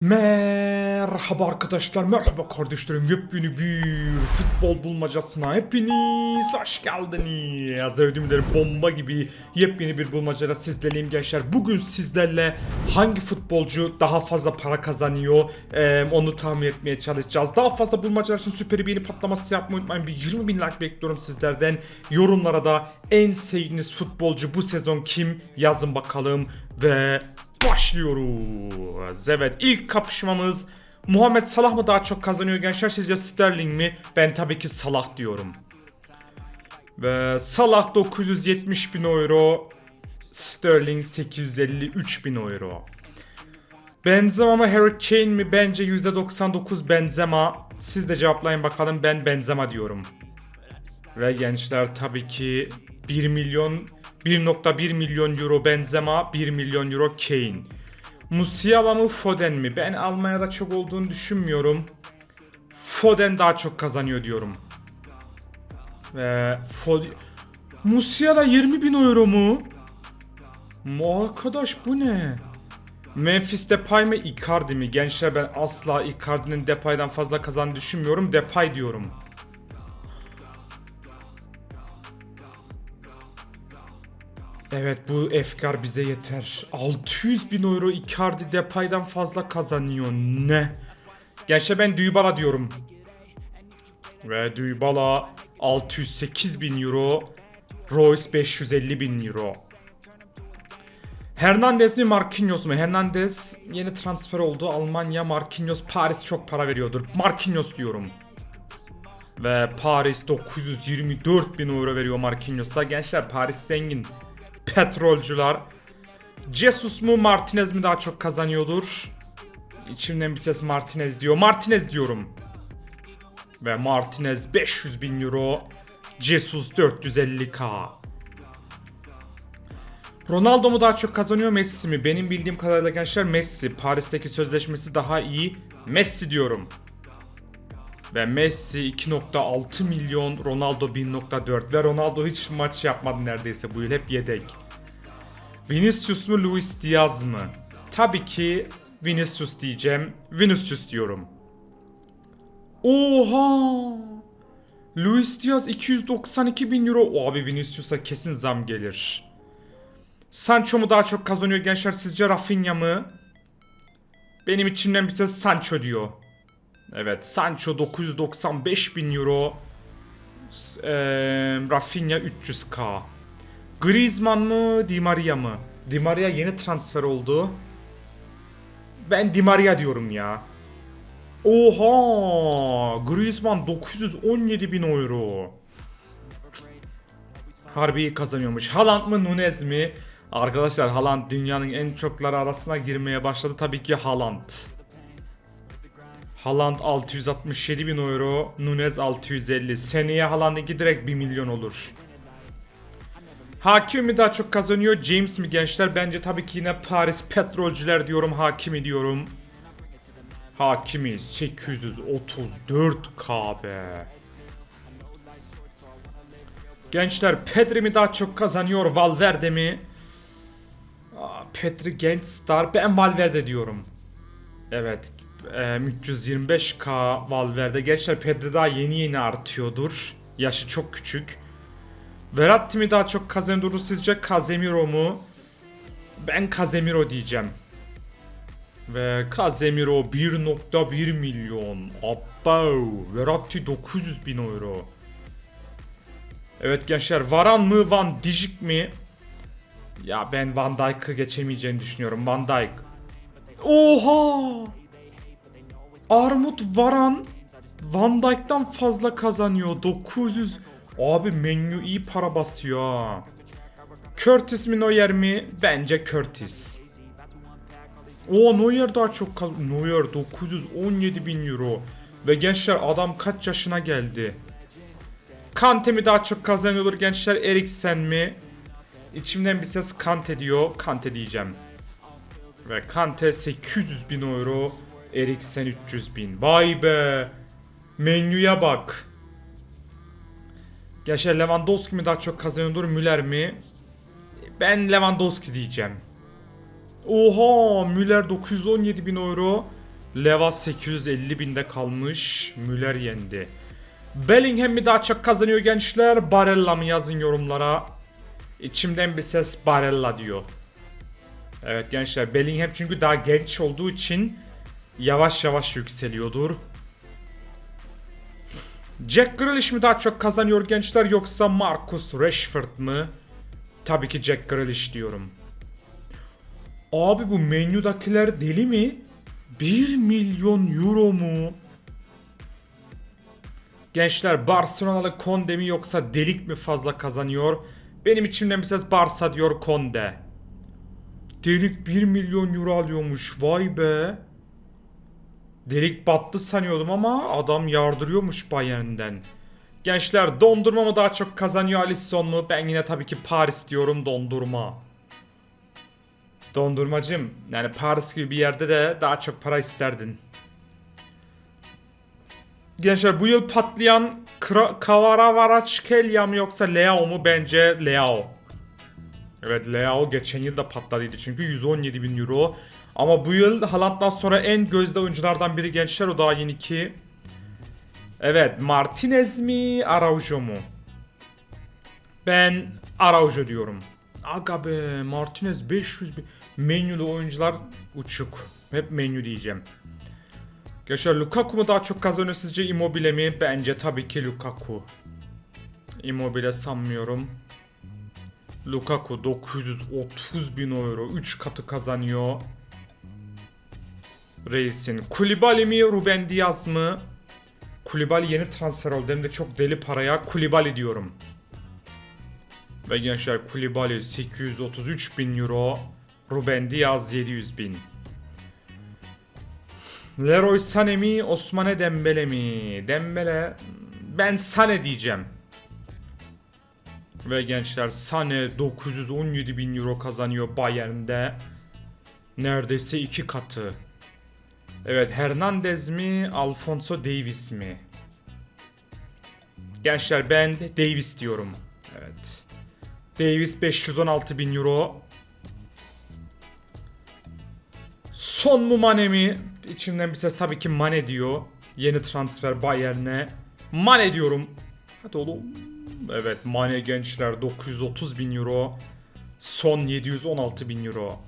Merhaba arkadaşlar, merhaba kardeşlerim. Yepyeni bir futbol bulmacasına hepiniz hoş geldiniz. Ederim bomba gibi yepyeni bir bulmacayla sizlerleyim gençler. Bugün sizlerle hangi futbolcu daha fazla para kazanıyor eee, onu tahmin etmeye çalışacağız. Daha fazla bulmacalar için süper beğeni patlaması yapmayı unutmayın. Bir 20 bin like bekliyorum sizlerden. Yorumlara da en sevdiğiniz futbolcu bu sezon kim yazın bakalım ve başlıyoruz. Evet ilk kapışmamız Muhammed Salah mı daha çok kazanıyor gençler sizce Sterling mi? Ben tabii ki Salah diyorum. Ve Salah 970 bin euro. Sterling 853 bin euro. Benzema mı Harry Kane mi? Bence %99 Benzema. Siz de cevaplayın bakalım ben Benzema diyorum. Ve gençler tabii ki 1 milyon 1.1 milyon euro Benzema, 1 milyon euro Kane. Musiala mı Foden mi? Ben Almanya'da çok olduğunu düşünmüyorum. Foden daha çok kazanıyor diyorum. Ve Foden... Musiala 20 bin euro mu? Mu arkadaş bu ne? Memphis Depay mı Icardi mi? Gençler ben asla Icardi'nin Depay'dan fazla kazandığını düşünmüyorum. Depay diyorum. Evet bu efkar bize yeter. 600 bin euro Icardi Depay'dan fazla kazanıyor. Ne? Gençler ben Dybala diyorum. Ve Dybala 608 bin euro. Royce 550 bin euro. Hernandez mi Marquinhos mu? Hernandez yeni transfer oldu. Almanya Marquinhos Paris çok para veriyordur. Marquinhos diyorum. Ve Paris 924 bin euro veriyor Marquinhos'a. Gençler Paris zengin. Petrolcüler. Jesus mu Martinez mi daha çok kazanıyordur? İçimden bir ses Martinez diyor. Martinez diyorum. Ve Martinez 500 bin euro. Jesus 450k. Ronaldo mu daha çok kazanıyor Messi mi? Benim bildiğim kadarıyla gençler Messi. Paris'teki sözleşmesi daha iyi. Messi diyorum. Ve Messi 2.6 milyon, Ronaldo 1.4 ve Ronaldo hiç maç yapmadı neredeyse bu yıl hep yedek. Vinicius mu Luis Diaz mı? Tabii ki Vinicius diyeceğim. Vinicius diyorum. Oha! Luis Diaz 292 bin euro. Abi Vinicius'a kesin zam gelir. Sancho mu daha çok kazanıyor gençler sizce Rafinha mı? Benim içimden bir ses Sancho diyor. Evet Sancho 995 bin euro. Eee Rafinha 300k. Griezmann mı Di Maria mı? Di Maria yeni transfer oldu. Ben Di Maria diyorum ya. Oha! Griezmann 917 bin euro. Harbi kazanıyormuş. Haaland mı Nunez mi? Arkadaşlar Haaland dünyanın en çokları arasına girmeye başladı. Tabii ki Haaland. Haaland 667 bin euro, Nunez 650. Seneye Haaland'ınki direkt 1 milyon olur. Hakim mi daha çok kazanıyor, James mi gençler? Bence tabii ki yine Paris Petrolcüler diyorum, Hakimi diyorum. Hakimi 834k be. Gençler Pedri mi daha çok kazanıyor, Valverde mi? Aa, Pedri genç star, ben Valverde diyorum. Evet. e, 325k Valverde. Gençler Pedri daha yeni yeni artıyordur. Yaşı çok küçük. Verratti mi daha çok kazanıyordur sizce? Casemiro mu? Ben Casemiro diyeceğim. Ve Casemiro 1.1 milyon. Abba. Verratti 900 bin euro. Evet gençler Varan mı Van Dijk mi? Ya ben Van Dijk'ı geçemeyeceğini düşünüyorum. Van Dijk. Oha! Armut Varan Van Dijk'tan fazla kazanıyor. 900. Abi menü iyi para basıyor ha. Curtis mi Neuer mi? Bence Curtis. O Neuer daha çok kaz- Neuer 917 bin euro. Ve gençler adam kaç yaşına geldi? Kante mi daha çok kazanıyordur gençler? Eriksen mi? İçimden bir ses Kante diyor. Kante diyeceğim. Ve Kante 800 bin euro. Eriksen 300 bin. Vay be. Menüye bak. Gençler Lewandowski mi daha çok kazanıyordur Müller mi? Ben Lewandowski diyeceğim. Oha Müller 917 bin euro. Leva 850 binde kalmış. Müller yendi. Bellingham mi daha çok kazanıyor gençler? Barella mı yazın yorumlara. İçimden bir ses Barella diyor. Evet gençler Bellingham çünkü daha genç olduğu için yavaş yavaş yükseliyordur. Jack Grealish mi daha çok kazanıyor gençler yoksa Marcus Rashford mı? Tabii ki Jack Grealish diyorum. Abi bu menüdakiler deli mi? 1 milyon euro mu? Gençler Barcelonalı Conde mi yoksa Delik mi fazla kazanıyor? Benim içimden bir ses Barça diyor Conde. Delik 1 milyon euro alıyormuş vay be. Delik battı sanıyordum ama adam yardırıyormuş Bayern'den. Gençler dondurma mı daha çok kazanıyor Alisson mu? Ben yine tabii ki Paris diyorum dondurma. Dondurmacım yani Paris gibi bir yerde de daha çok para isterdin. Gençler bu yıl patlayan Kra- Kavaravaraçkelya mı yoksa Leao mu? Bence Leao. Evet Leao geçen yıl da patladıydı çünkü 117 bin euro. Ama bu yıl Haaland'dan sonra en gözde oyunculardan biri gençler o daha yeni ki. Evet Martinez mi Araujo mu? Ben Araujo diyorum. Aga be Martinez 500 bin. Menülü oyuncular uçuk. Hep menü diyeceğim. Gençler Lukaku mu daha çok kazanıyor sizce Immobile mi? Bence tabii ki Lukaku. Immobile sanmıyorum. Lukaku 930 bin euro 3 katı kazanıyor. Reis'in. Kulibali mi Ruben Diaz mı? Kulibali yeni transfer oldu hem de çok deli paraya. Kulibali diyorum. Ve gençler Kulibali 833 bin euro. Ruben Diaz 700 bin. Leroy Sané mi Osmane Dembele mi? Dembele ben Sané diyeceğim. Ve gençler Sané 917 bin euro kazanıyor Bayern'de. Neredeyse iki katı. Evet Hernandez mi Alfonso Davis mi? Gençler ben Davis diyorum. Evet. Davis 516 bin euro. Son mu Mane mi? İçimden bir ses tabii ki Mane diyor. Yeni transfer Bayern'e. Mane diyorum. Hadi oğlum. Evet Mane gençler 930 bin euro. Son 716 bin euro.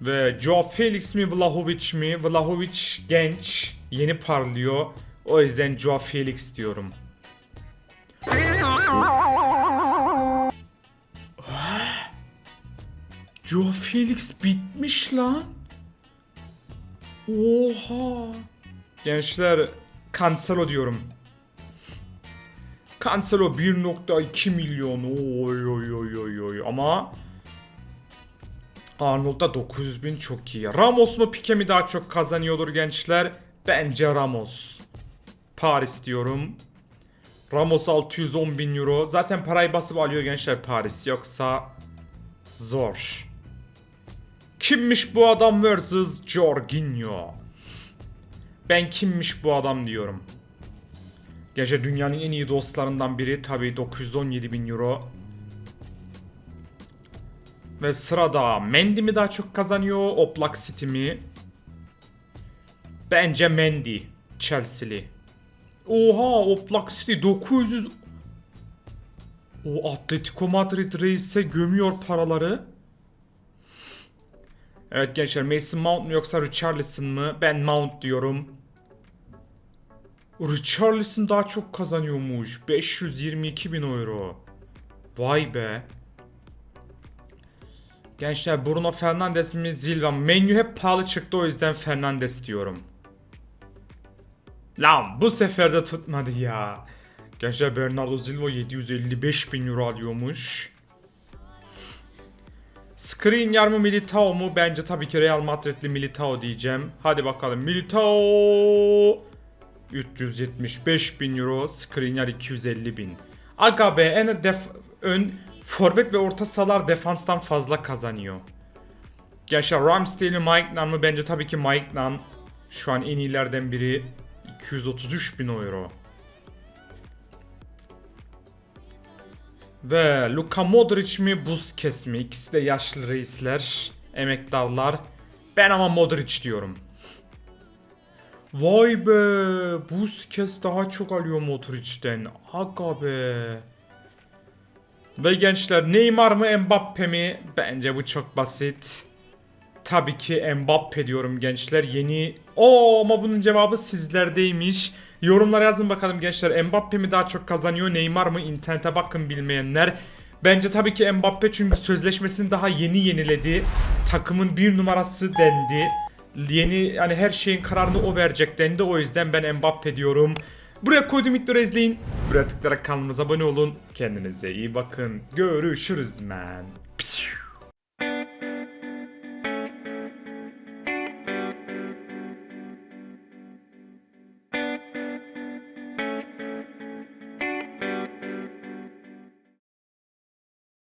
Ve Joe Felix mi Vlahovic mi? Vlahovic genç. Yeni parlıyor. O yüzden Joe Felix diyorum. Joe Felix bitmiş lan. Oha. Gençler Cancelo diyorum. Cancelo 1.2 milyon. Oy oy oy oy oy. Ama Arnold'da 900 bin çok iyi. Ramos mu Pique mi daha çok kazanıyordur gençler? Bence Ramos. Paris diyorum. Ramos 610 bin euro. Zaten parayı basıp alıyor gençler Paris. Yoksa zor. Kimmiş bu adam vs. Jorginho? Ben kimmiş bu adam diyorum. Gece dünyanın en iyi dostlarından biri tabii 917 bin euro. Ve sırada Mendy mi daha çok kazanıyor, Oblak City mi? Bence Mendy, Chelsea'li. Oha Oblak City 900... O Atletico Madrid reise gömüyor paraları. Evet gençler Mason Mount mu yoksa Richarlison mı? Ben Mount diyorum. Richarlison daha çok kazanıyormuş. 522 bin euro. Vay be. Gençler Bruno Fernandes mi Silva mı? Menü hep pahalı çıktı o yüzden Fernandes diyorum. Lan bu sefer de tutmadı ya. Gençler Bernardo Silva 755 bin euro alıyormuş. Skriniar mı Militao mu? Bence tabii ki Real Madrid'li Militao diyeceğim. Hadi bakalım Militao 375 bin euro, Skriniar 250 bin. Aga en def ön forvet ve orta sahalar defanstan fazla kazanıyor. Gençler Ramsdale mi Mike Nan mı? Bence tabii ki Mike Nan. Şu an en iyilerden biri. 233 bin euro. Ve Luka Modric mi Busquets mi? İkisi de yaşlı reisler, emektarlar. Ben ama Modric diyorum. Vay be. Busquets daha çok alıyor Modric'ten. Aga be. Ve gençler Neymar mı Mbappe mi? Bence bu çok basit. Tabii ki Mbappe diyorum gençler. Yeni... Oo ama bunun cevabı sizlerdeymiş. Yorumlara yazın bakalım gençler. Mbappe mi daha çok kazanıyor? Neymar mı? İnternete bakın bilmeyenler. Bence tabii ki Mbappe çünkü sözleşmesini daha yeni yeniledi. Takımın bir numarası dendi. Yeni yani her şeyin kararını o verecek dendi. O yüzden ben Mbappe diyorum. Buraya koydum videoları izleyin. Buraya tıklayarak kanalımıza abone olun. Kendinize iyi bakın. Görüşürüz man.